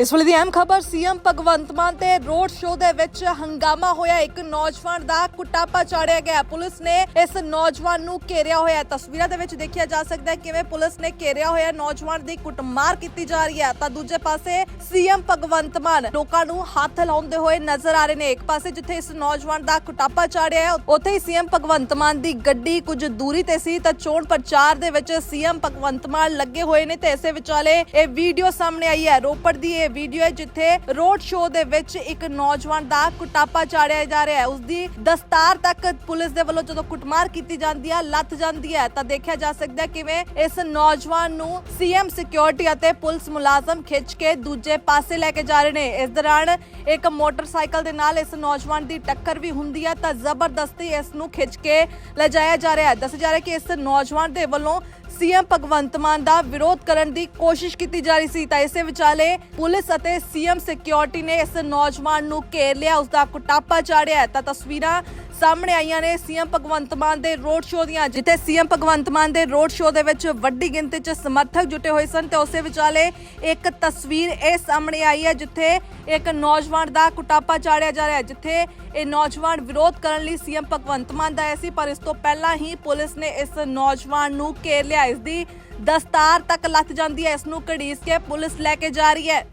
ਇਸ ਵੇਲੇ ਦੀ ਅਹਿਮ ਖਬਰ, ਸੀਐਮ ਭਗਵੰਤ ਮਾਨ ਤੇ ਰੋਡ ਸ਼ੋਅ ਦੇ ਵਿੱਚ ਹੰਗਾਮਾ ਹੋਇਆ। ਇੱਕ ਨੌਜਵਾਨ ਦਾ ਕੁੱਟਾਪਾ ਚਾੜਿਆ ਗਿਆ। ਪੁਲਿਸ ਨੇ ਇਸ ਨੌਜਵਾਨ ਨੂੰ ਘੇਰਿਆ ਹੋਇਆ। ਤਸਵੀਰਾਂ ਦੇ ਵਿੱਚ ਦੇਖਿਆ ਜਾ ਸਕਦਾ ਹੈ ਕਿਵੇਂ ਪੁਲਿਸ ਨੇ ਘੇਰਿਆ ਹੋਇਆ ਨੌਜਵਾਨ ਦੀ ਕੁੱਟਮਾਰ ਕੀਤੀ ਜਾ ਰਹੀ ਹੈ। ਤਾਂ ਦੂਜੇ ਪਾਸੇ ਸੀਐਮ ਭਗਵੰਤ ਮਾਨ ਲੋਕਾਂ ਨੂੰ ਹੱਥ ਲਾਉਂਦੇ ਹੋਏ ਨਜ਼ਰ ਆ ਰਹੇ ਨੇ। ਇੱਕ ਪਾਸੇ ਜਿੱਥੇ ਇਸ ਨੌਜਵਾਨ ਦਾ ਕੁੱਟਾਪਾ ਚਾੜਿਆ ਹੈ, ਉੱਥੇ ਹੀ ਸੀਐਮ ਭਗਵੰਤ ਮਾਨ ਦੀ ਗੱਡੀ ਕੁਝ ਦੂਰੀ ਤੇ ਸੀ। ਤਾਂ ਚੋਣ ਪ੍ਰਚਾਰ ਦੇ ਵਿੱਚ ਸੀਐਮ ਭਗਵੰਤ ਮਾਨ ਲੱਗੇ ਹੋਏ ਨੇ ਤੇ ਇਸੇ ਵਿਚਾਲੇ ਇਹ ਵੀਡੀਓ ਸਾਹਮਣੇ ਆਈ ਹੈ। ਰੋਪੜ ਦੀ ਇਹ ਵੀਡੀਓ ਹੈ ਜਿੱਥੇ ਰੋਡ ਸ਼ੋਅ ਦੇ ਵਿੱਚ ਇੱਕ ਨੌਜਵਾਨ ਦਾ ਕੁੱਟਾਪਾ ਚਾੜਿਆ ਜਾ ਰਿਹਾ ਹੈ। ਉਸ ਦੀ ਦਸਤਾਰ ਤੱਕ ਪੁਲਿਸ ਦੇ ਵੱਲੋਂ ਜਦੋਂ ਕੁੱਟਮਾਰ ਕੀਤੀ ਜਾਂਦੀ ਹੈ, ਲੱਥ ਜਾਂਦੀ ਹੈ, ਤਾਂ ਦੇਖਿਆ ਜਾ ਸਕਦਾ ਹੈ ਕਿਵੇਂ ਇਸ ਨੌਜਵਾਨ ਨੂੰ ਸੀਐਮ ਸਿਕਿਉਰਿਟੀ ਅਤੇ ਪੁਲਿਸ ਮੁਲਾਜ਼ਮ ਖਿੱਚ ਕੇ ਦੂਜੇ ਪਾਸੇ ਲੈ ਕੇ ਜਾ ਰਹੇ ਨੇ। ਇਸ ਦੌਰਾਨ ਇੱਕ ਮੋਟਰਸਾਈਕਲ ਦੇ ਨਾਲ ਇਸ ਨੌਜਵਾਨ ਦੀ ਟੱਕਰ ਵੀ ਹੁੰਦੀ ਹੈ, ਤਾਂ ਜ਼ਬਰਦਸਤੀ ਇਸ ਨੂੰ ਖਿੱਚ ਕੇ ਲਿਜਾਇਆ ਜਾ ਰਿਹਾ ਹੈ। ਦੱਸਿਆ ਜਾ ਰਿਹਾ ਹੈ ਕਿ ਇਸ ਨੌਜਵਾਨ ਦੇ ਵੱਲੋਂ ਸੀਐਮ ਭਗਵੰਤ ਮਾਨ ਦਾ ਵਿਰੋਧ ਕਰਨ ਦੀ ਕੋਸ਼ਿਸ਼ ਕੀਤੀ ਜਾ ਰਹੀ ਸੀ, ਤਾਂ ਇਸੇ ਵਿਚਾਲੇ ਪੁਲਿਸ ਅਤੇ ਸੀਐਮ ਸਿਕਿਉਰਿਟੀ ਨੇ ਇਸ ਨੌਜਵਾਨ ਨੂੰ ਘੇਰ ਲਿਆ ਉਸ ਦਾ ਕੁੱਟਾਪਾ ਚਾੜਿਆ ਤਾਂ ਤਸਵੀਰਾਂ ਸਾਹਮਣੇ ਆਈਆਂ ਨੇ ਸੀਐਮ ਭਗਵੰਤ ਮਾਨ ਦੇ ਰੋਡ ਸ਼ੋਅ ਦੀਆਂ, ਜਿੱਥੇ ਸੀਐਮ ਭਗਵੰਤ ਮਾਨ ਦੇ ਰੋਡ ਸ਼ੋਅ ਦੇ ਵਿੱਚ ਵੱਡੀ ਗਿਣਤੀ 'ਚ ਸਮਰਥਕ ਜੁਟੇ ਹੋਏ ਸਨ ਤੇ ਉਸੇ ਵਿਚਾਲੇ ਇੱਕ ਤਸਵੀਰ ਇਹ ਸਾਹਮਣੇ ਆਈ ਹੈ, ਜਿੱਥੇ ਇੱਕ ਨੌਜਵਾਨ ਦਾ ਕੁਟਾਪਾ ਚਾੜਿਆ ਜਾ ਰਿਹਾ ਹੈ, ਜਿੱਥੇ ਇਹ ਨੌਜਵਾਨ ਵਿਰੋਧ ਕਰਨ ਲਈ ਸੀਐਮ ਭਗਵੰਤ ਮਾਨ ਦਾ ਆਇਆ ਸੀ, ਪਰ ਇਸ ਤੋਂ ਪਹਿਲਾਂ ਹੀ ਪੁਲਿਸ ਨੇ ਇਸ ਨੌਜਵਾਨ ਨੂੰ ਘੇਰ ਲਿਆ। ਇਸ ਦੀ ਦਸਤਾਰ ਤੱਕ ਲੱਥ ਜਾਂਦੀ ਹੈ, ਇਸ ਨੂੰ ਘੜੀਸ ਕੇ ਪੁਲਿਸ ਲੈ ਕੇ ਜਾ ਰਹੀ ਹੈ।